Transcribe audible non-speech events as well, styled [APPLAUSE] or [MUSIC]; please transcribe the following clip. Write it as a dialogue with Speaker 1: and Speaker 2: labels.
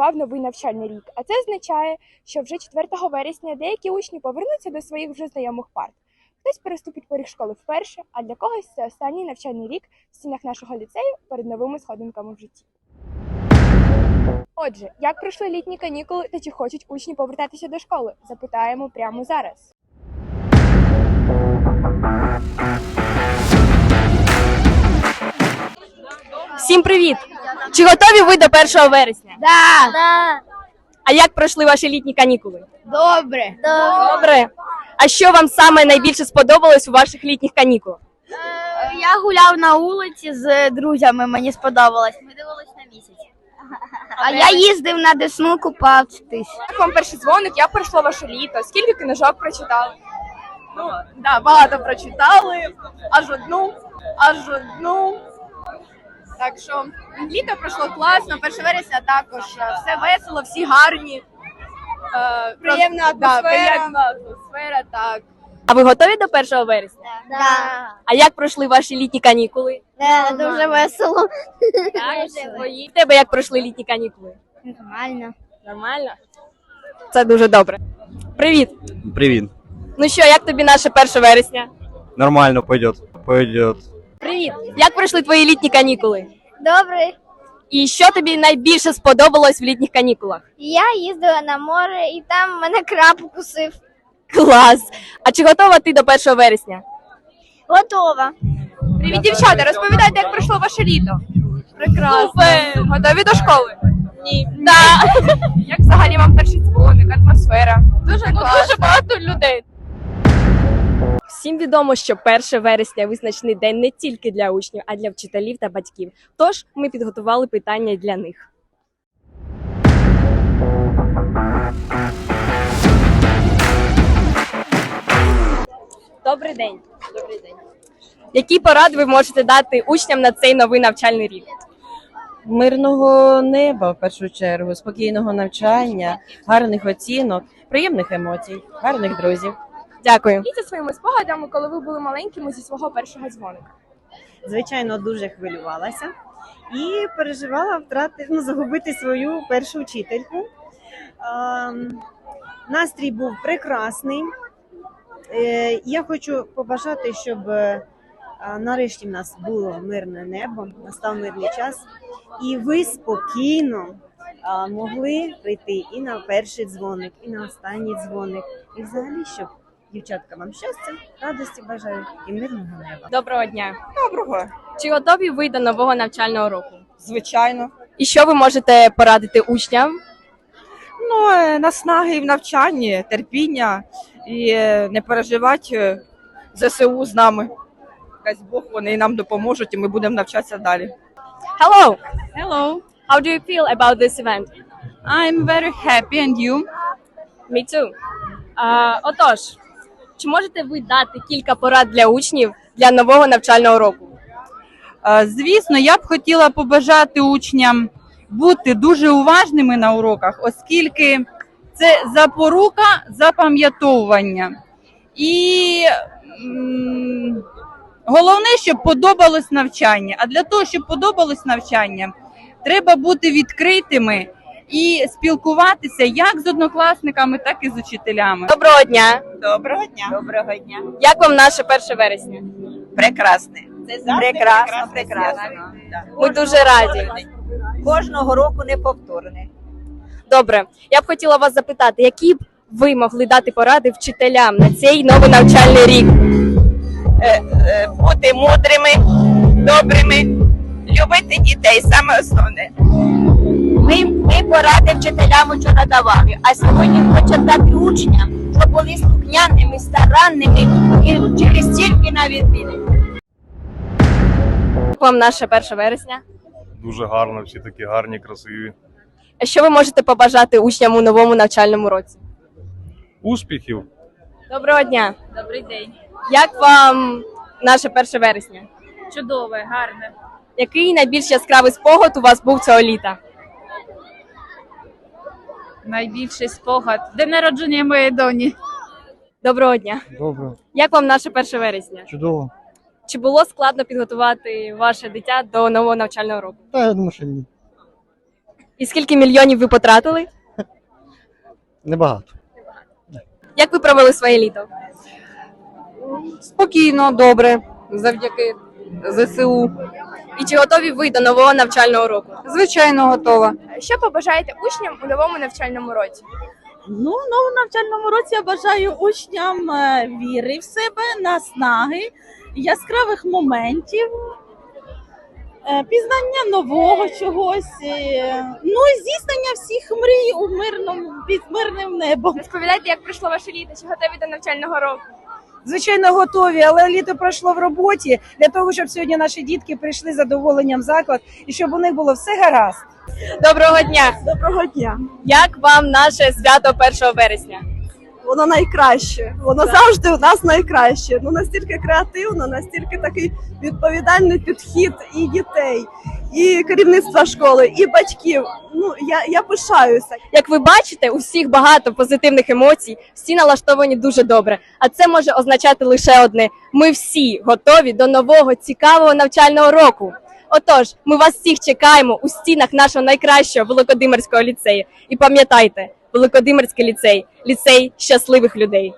Speaker 1: стартував новий навчальний рік, а це означає, що вже 4 вересня деякі учні повернуться до своїх вже знайомих парт. Хтось переступить поріг школи вперше, а для когось це останній навчальний рік в стінах нашого ліцею перед новими сходинками в житті. Отже, як пройшли літні канікули та чи хочуть учні повертатися до школи? Запитаємо прямо зараз.
Speaker 2: Всім привіт! Чи готові ви до 1 вересня?
Speaker 3: Да. да.
Speaker 2: А як пройшли ваші літні канікули?
Speaker 3: Добре.
Speaker 2: Добре. А що вам саме найбільше сподобалось у ваших літніх канікулах?
Speaker 3: Я гуляв на вулиці з друзями, мені сподобалось. Ми дивились на місяць. А я їздив на Десну купатись.
Speaker 1: Як вам перший дзвоник, як пройшло ваше літо? Скільки книжок прочитали? Ну, да, багато прочитали, аж одну, аж одну. Так що літо пройшло класно, 1 вересня також е, все весело, всі гарні. Е,
Speaker 4: Приємна
Speaker 1: просто- Да,
Speaker 4: атмосфера.
Speaker 1: приємна атмосфера, так.
Speaker 2: А ви готові до 1 вересня?
Speaker 3: Да.
Speaker 2: А як пройшли ваші літні канікули?
Speaker 3: Да, дуже весело.
Speaker 2: Так, [LAUGHS] свої. У тебе як пройшли літні канікули?
Speaker 3: Нормально.
Speaker 2: Нормально? Це дуже добре. Привіт!
Speaker 5: Привет.
Speaker 2: Ну що, як тобі наше 1 вересня?
Speaker 5: Нормально пойдет. Пойдет.
Speaker 2: Привіт! Як пройшли твої літні канікули?
Speaker 3: Добре.
Speaker 2: І що тобі найбільше сподобалось в літніх канікулах?
Speaker 3: Я їздила на море і там мене краб укусив.
Speaker 2: Клас! А чи готова ти до 1 вересня?
Speaker 3: Готова.
Speaker 1: Привіт, дівчата, розповідайте, як пройшло ваше літо. Прекрасно.
Speaker 2: Супер!
Speaker 1: Готові до школи?
Speaker 2: Ні. Да. [LAUGHS]
Speaker 1: Як взагалі вам перший дзвоник, атмосфера? Дуже
Speaker 2: Ну,
Speaker 1: класно.
Speaker 2: дуже багато людей. Всім відомо, що 1 вересня визначений день не тільки для учнів, а для вчителів та батьків. Тож ми підготували питання для них. Добрий день. Добрий день. Які поради ви можете дати учням на цей новий навчальний рік?
Speaker 4: Мирного неба в першу чергу, спокійного навчання, гарних оцінок, приємних емоцій, гарних друзів.
Speaker 2: Дякую.
Speaker 1: Діліться своїми спогадами, коли ви були маленькими зі свого першого дзвоника.
Speaker 6: звичайно, дуже хвилювалася і переживала втрати, ну, загубити свою першу вчительку. Ем, настрій був прекрасний. Е, я хочу побажати, щоб е, нарешті в нас було мирне небо, настав мирний час, і ви спокійно а, могли прийти і на перший дзвоник, і на останній дзвоник, і взагалі, щоб дівчатка вам щастя, радості бажаю і мирного неба.
Speaker 2: Доброго дня.
Speaker 4: Доброго,
Speaker 2: Чи готові ви до нового навчального року?
Speaker 4: звичайно.
Speaker 2: І що ви можете порадити учням?
Speaker 4: Ну, е, наснаги в навчанні, терпіння і е, не переживати е, ЗСУ з нами. Дасть Бог, вони нам допоможуть, і ми будемо навчатися далі.
Speaker 2: Hello.
Speaker 7: Hello,
Speaker 2: How do you feel about this event?
Speaker 7: I'm very happy and you?
Speaker 2: Me too. А, отож, чи можете ви дати кілька порад для учнів для нового навчального року?
Speaker 7: Е, Звісно, я б хотіла побажати учням бути дуже уважними на уроках, оскільки це запорука запам'ятовування. І головне, щоб подобалось навчання. А для того, щоб подобалось навчання, треба бути відкритими і спілкуватися як з однокласниками, так і з учителями.
Speaker 2: Доброго дня!
Speaker 6: Доброго дня. Доброго дня.
Speaker 2: Як вам наше 1 вересня?
Speaker 6: Прекрасне. Прекрасно, прекрасно.
Speaker 2: Ми дуже раді.
Speaker 6: Кожного року неповторне.
Speaker 2: Добре, я б хотіла вас запитати, які б ви могли дати поради вчителям на цей новий навчальний рік?
Speaker 8: бути мудрими, добрими, любити дітей саме основне.
Speaker 9: Ми, ми поради вчителям вчора давали, а сьогодні хочемо дати учням, щоб були слухняними, старанними і вчились тільки на відміни.
Speaker 2: Як вам наше 1 вересня?
Speaker 10: Дуже гарно, всі такі гарні, красиві.
Speaker 2: А що ви можете побажати учням у новому навчальному році?
Speaker 10: Успіхів!
Speaker 2: Доброго дня!
Speaker 7: Добрий день.
Speaker 2: Як вам наше 1 вересня?
Speaker 7: Чудове, гарне.
Speaker 2: Який найбільш яскравий спогад у вас був цього літа?
Speaker 7: Найбільший спогад. День народження моєї доні.
Speaker 2: Доброго дня!
Speaker 5: Добре,
Speaker 2: Як вам наше 1 вересня?
Speaker 5: чудово.
Speaker 2: Чи було складно підготувати ваше дитя до нового навчального року?
Speaker 5: Та я думаю, що ні.
Speaker 2: І скільки мільйонів ви потратили?
Speaker 5: Небагато.
Speaker 2: Як ви провели своє літо?
Speaker 4: Спокійно, добре, завдяки ЗСУ.
Speaker 2: І чи готові ви до нового навчального року?
Speaker 4: Звичайно, готова.
Speaker 1: Що побажаєте учням у новому навчальному році?
Speaker 11: Ну, в новому навчальному році я бажаю учням е, віри в себе, наснаги, яскравих моментів, е, пізнання нового чогось, е, ну і здійснення всіх мрій у мирному під мирним небом.
Speaker 1: Розповідайте, як пройшло ваше літо, чи готові до навчального року?
Speaker 11: Звичайно, готові, але літо пройшло в роботі для того, щоб сьогодні наші дітки прийшли з задоволенням в заклад і щоб у них було все гаразд.
Speaker 2: Доброго дня!
Speaker 11: Доброго дня!
Speaker 2: Як вам наше свято 1 вересня?
Speaker 11: Воно найкраще. Воно завжди у нас найкраще. Ну настільки креативно, настільки такий відповідальний підхід і дітей, і керівництва школи, і батьків. Ну я, я пишаюся.
Speaker 2: Як ви бачите, у всіх багато позитивних емоцій, всі налаштовані дуже добре. А це може означати лише одне: ми всі готові до нового цікавого навчального року. Отож, ми вас всіх чекаємо у стінах нашого найкращого Великодимирського ліцею. І пам'ятайте, Великодимирський ліцей ліцей щасливих людей.